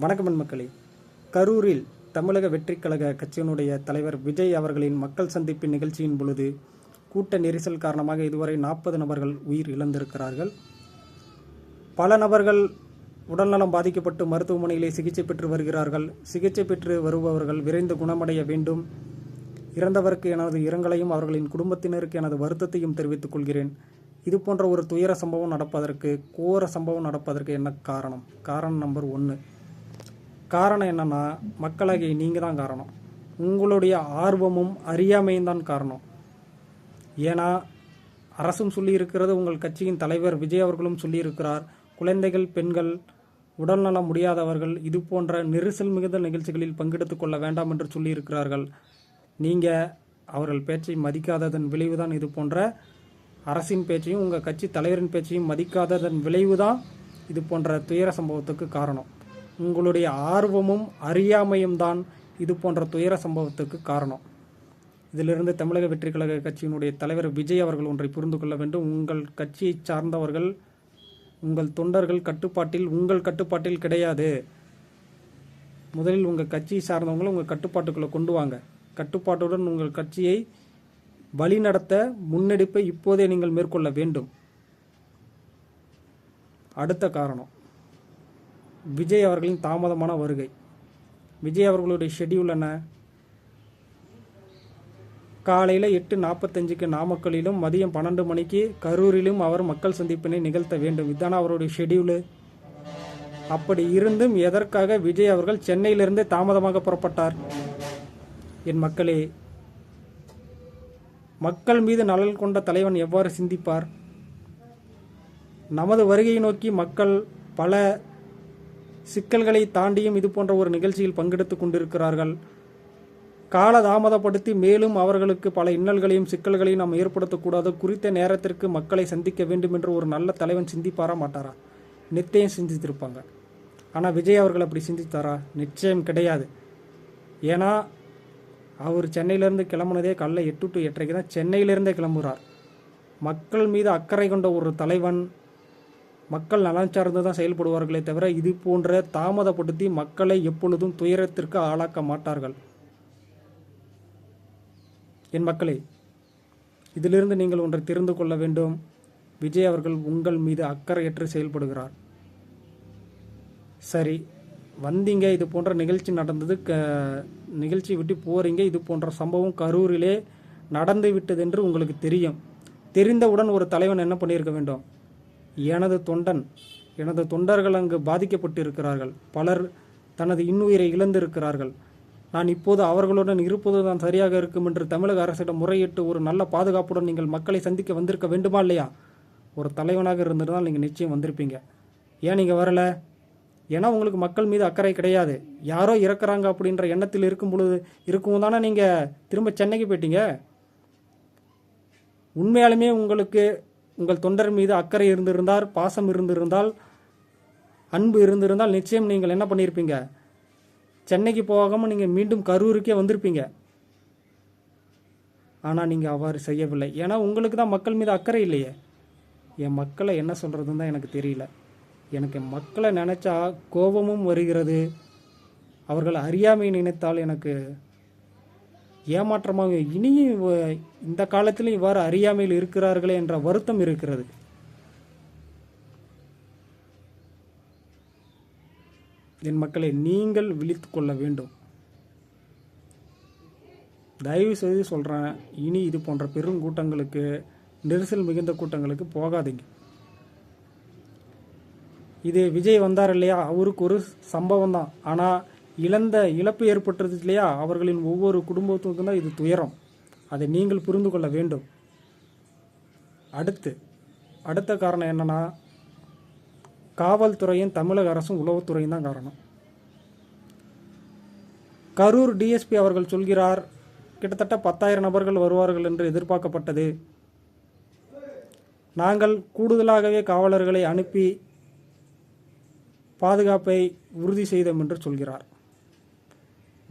வணக்கம் மக்களே கரூரில் தமிழக வெற்றிக் கழக கட்சியினுடைய தலைவர் விஜய் அவர்களின் மக்கள் சந்திப்பின் நிகழ்ச்சியின் பொழுது கூட்ட நெரிசல் காரணமாக இதுவரை நாற்பது நபர்கள் உயிர் இழந்திருக்கிறார்கள். பல நபர்கள் உடல்நலம் பாதிக்கப்பட்டு மருத்துவமனையிலே சிகிச்சை பெற்று வருகிறார்கள். சிகிச்சை பெற்று வருபவர்கள் விரைந்து குணமடைய வேண்டும். இறந்தவருக்கு எனது இரங்கலையும் அவர்களின் குடும்பத்தினருக்கு எனது வருத்தத்தையும் தெரிவித்துக் கொள்கிறேன். இது போன்ற ஒரு துயர சம்பவம் நடப்பதற்கு கோர சம்பவம் நடப்பதற்கு என்ன காரணம்? காரணம் நம்பர் ஒன்று காரணம் என்னென்னா மக்களாகிய நீங்கள் தான் காரணம். உங்களுடைய ஆர்வமும் அறியாமையும் தான் காரணம். ஏன்னா அரசும் சொல்லியிருக்கிறது உங்கள் கட்சியின் தலைவர் விஜய் அவர்களும் சொல்லியிருக்கிறார் குழந்தைகள் பெண்கள் உடல்நலம் முடியாதவர்கள் இது போன்ற நெரிசல் மிகுந்த நிகழ்ச்சிகளில் பங்கெடுத்து கொள்ள வேண்டாம் என்று சொல்லியிருக்கிறார்கள் நீங்கள் அவர்கள் பேச்சை மதிக்காததன் விளைவுதான் இது போன்ற அரசின் பேச்சையும் உங்கள் கட்சி தலைவரின் பேச்சையும் மதிக்காததன் விளைவுதான் இது போன்ற துயர சம்பவத்துக்கு காரணம். உங்களுடைய ஆர்வமும் அறியாமையும் தான் இது போன்ற துயர சம்பவத்துக்கு காரணம். இதிலிருந்து தமிழக வெற்றி கழக கட்சியினுடைய தலைவர் விஜய் அவர்கள் ஒன்றை புரிந்து கொள்ள வேண்டும். உங்கள் கட்சியை சார்ந்தவர்கள் உங்கள் தொண்டர்கள் கட்டுப்பாட்டில் உங்கள் கட்டுப்பாட்டில் கிடையாது. முதலில் உங்கள் கட்சியை சார்ந்தவங்களை உங்கள் கட்டுப்பாட்டுக்குள்ளே கொண்டு வாங்க. கட்டுப்பாட்டுடன் உங்கள் கட்சியை வழிநடத்த முன்னெடுப்பை இப்போதே நீங்கள் மேற்கொள்ள வேண்டும். அடுத்த காரணம். விஜய் அவர்களின் தாமதமான வருகை. விஜய் அவர்களுடைய ஷெட்யூல் என்ன? காலையில் எட்டு நாற்பத்தஞ்சுக்கு நாமக்கலிலும் மதியம் பன்னெண்டு மணிக்கு கரூரிலும் அவர் மக்கள் சந்திப்பினை நிகழ்த்த வேண்டும். இதுதானே அவருடைய ஷெட்யூலு அப்படி இருந்தும் எதற்காக விஜய் அவர்கள் சென்னையிலிருந்து தாமதமாக புறப்பட்டார்? என் மக்களே மக்கள் மீது நலன் கொண்ட தலைவன் எவ்வாறு சிந்திப்பார்? நமது வருகையை நோக்கி மக்கள் பல சிக்கல்களை தாண்டியும் இது போன்ற ஒரு நிகழ்ச்சியில் பங்கெடுத்துக் கொண்டிருக்கிறார்கள். கால தாமதப்படுத்தி மேலும் அவர்களுக்கு பல இன்னல்களையும் சிக்கல்களையும் நாம் ஏற்படுத்தக்கூடாது. குறித்த நேரத்திற்கு மக்களை சந்திக்க வேண்டும் என்று ஒரு நல்ல தலைவன் சிந்திப்பாரா மாட்டாரா? நித்தையும் சிந்தித்திருப்பாங்க. ஆனால் விஜய் அவர்கள் அப்படி சிந்தித்தாரா? நிச்சயம் கிடையாது. ஏன்னா அவர் சென்னையிலேருந்து கிளம்புனதே காலைல எட்டு டு எட்டரைக்கு தான் சென்னையிலேருந்தே கிளம்புகிறார் மக்கள் மீது அக்கறை கொண்ட ஒரு தலைவன் மக்கள் நலன் சார்ந்து தான் செயல்படுவார்களே தவிர இது போன்ற தாமதப்படுத்தி மக்களை எப்பொழுதும் துயரத்திற்கு ஆளாக்க மாட்டார்கள். என் மக்களே இதிலிருந்து நீங்கள் ஒன்றை தெரிந்து கொள்ள வேண்டும். விஜய் அவர்கள் உங்கள் மீது அக்கறையற்று செயல்படுகிறார். சரி வந்தீங்க இது போன்ற நிகழ்ச்சி நடந்தது க நிகழ்ச்சி விட்டு போகிறீங்க இது போன்ற சம்பவம் கரூரிலே நடந்து விட்டது என்று உங்களுக்கு தெரியும். தெரிந்தவுடன் ஒரு தலைவன் என்ன பண்ணியிருக்க வேண்டும்? எனது தொண்டன் எனது தொண்டர்கள் அங்கு பாதிக்கப்பட்டு இருக்கிறார்கள் பலர் தனது இன்னுயிரை இழந்திருக்கிறார்கள். நான் இப்போது அவர்களுடன் இருப்பது தான் சரியாக இருக்கும் என்று தமிழக அரசிடம் முறையிட்டு ஒரு நல்ல பாதுகாப்புடன் நீங்கள் மக்களை சந்திக்க வந்திருக்க வேண்டுமா இல்லையா? ஒரு தலைவனாக இருந்திருந்தால் நீங்கள் நிச்சயம் வந்திருப்பீங்க. ஏன் நீங்கள் வரல? ஏன்னா உங்களுக்கு மக்கள் மீது அக்கறை கிடையாது. யாரோ இறக்குறாங்க அப்படின்ற எண்ணத்தில் இருக்கும் பொழுது இருக்கும் தானே நீங்கள் திரும்ப சென்னைக்கு போயிட்டீங்க? உண்மையாலுமே உங்களுக்கு உங்கள் தொண்டர் மீது அக்கறை இருந்திருந்தால் பாசம் இருந்திருந்தால் அன்பு இருந்திருந்தால் நிச்சயம் நீங்கள் என்ன பண்ணியிருப்பீங்க? சென்னைக்கு போகாமல் நீங்கள் மீண்டும் கரூருக்கே வந்திருப்பீங்க. ஆனால் நீங்கள் அவ்வாறு செய்யவில்லை. ஏன்னா உங்களுக்கு தான் மக்கள் மீது அக்கறை இல்லையே. என் மக்களை என்ன சொல்கிறதுன்னு தான் எனக்கு தெரியல. எனக்கு மக்களை நினச்சா கோபமும் வருகிறது. அவர்கள் அறியாமை நினைத்தால் எனக்கு ஏமாற்றமாக இனியும் இந்த காலத்திலும் இவ்வாறு அறியாமையில் இருக்கிறார்களே என்ற வருத்தம் இருக்கிறது. என் மக்களை நீங்கள் விழித்து கொள்ள வேண்டும். தயவு செய்து சொல்கிறேன் இனி இது போன்ற பெருங்கூட்டங்களுக்கு நெரிசல் மிகுந்த கூட்டங்களுக்கு போகாதீங்க. இது விஜய் வந்தார் இல்லையா? அவருக்கு ஒரு சம்பவம் தான் ஆனால் இழந்த இழப்பு ஏற்பட்டது இல்லையா? அவர்களின் ஒவ்வொரு குடும்பத்துக்கும் தான் இது துயரம். அதை நீங்கள் புரிந்து கொள்ள வேண்டும். அடுத்து அடுத்த காரணம் என்னன்னா காவல்துறையும் தமிழக அரசும் உளவுத்துறையும் தான் காரணம். கரூர் டிஎஸ்பி அவர்கள் சொல்கிறார் கிட்டத்தட்ட பத்தாயிரம் நபர்கள் வருவார்கள் என்று எதிர்பார்க்கப்பட்டது. நாங்கள் கூடுதலாகவே காவலர்களை அனுப்பி பாதுகாப்பை உறுதி செய்தோம் என்று சொல்கிறார்.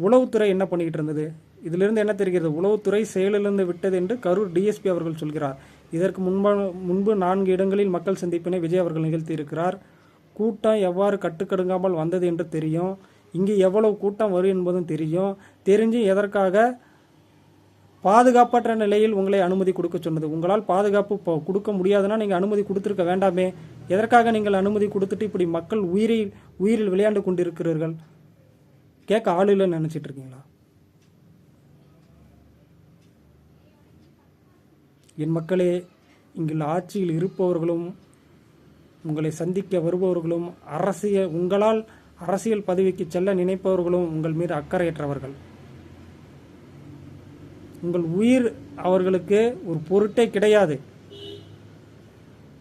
உளவுத்துறை என்ன பண்ணிக்கிட்டு இருந்தது? இதிலிருந்து என்ன தெரிகிறது? உளவுத்துறை செயலிழந்து விட்டது என்று கரூர் டிஎஸ்பி அவர்கள் சொல்கிறார். இதற்கு முன்பு முன்பு நான்கு இடங்களில் மக்கள் சந்திப்பினை விஜய் அவர்கள் நிகழ்த்தி இருக்கிறார் கூட்டம் எவ்வாறு கட்டுக்கடுங்காமல் வந்தது என்று தெரியும். இங்கே எவ்வளவு கூட்டம் வரும் என்பதும் தெரியும். தெரிஞ்சு எதற்காக? பாதுகாப்பற்ற நிலையில் உங்களை அனுமதி கொடுக்க சொன்னது. உங்களால் பாதுகாப்பு இப்போ கொடுக்க முடியாதுன்னா நீங்கள் அனுமதி கொடுத்துருக்க வேண்டாமே. எதற்காக நீங்கள் அனுமதி கொடுத்துட்டு இப்படி மக்கள் உயிரில் உயிரில் விளையாண்டு கொண்டிருக்கிறீர்கள்? கேட்க ஆள் இல்லைன்னு நினச்சிட்டு இருக்கீங்களா? என் மக்களே இங்குள்ள ஆட்சியில் இருப்பவர்களும் உங்களை சந்திக்க வருபவர்களும் அரசியல் உங்களால் அரசியல் பதவிக்கு செல்ல நினைப்பவர்களும் உங்கள் மீது அக்கறையற்றவர்கள். உங்கள் உயிர் அவர்களுக்கு ஒரு பொருட்டே கிடையாது.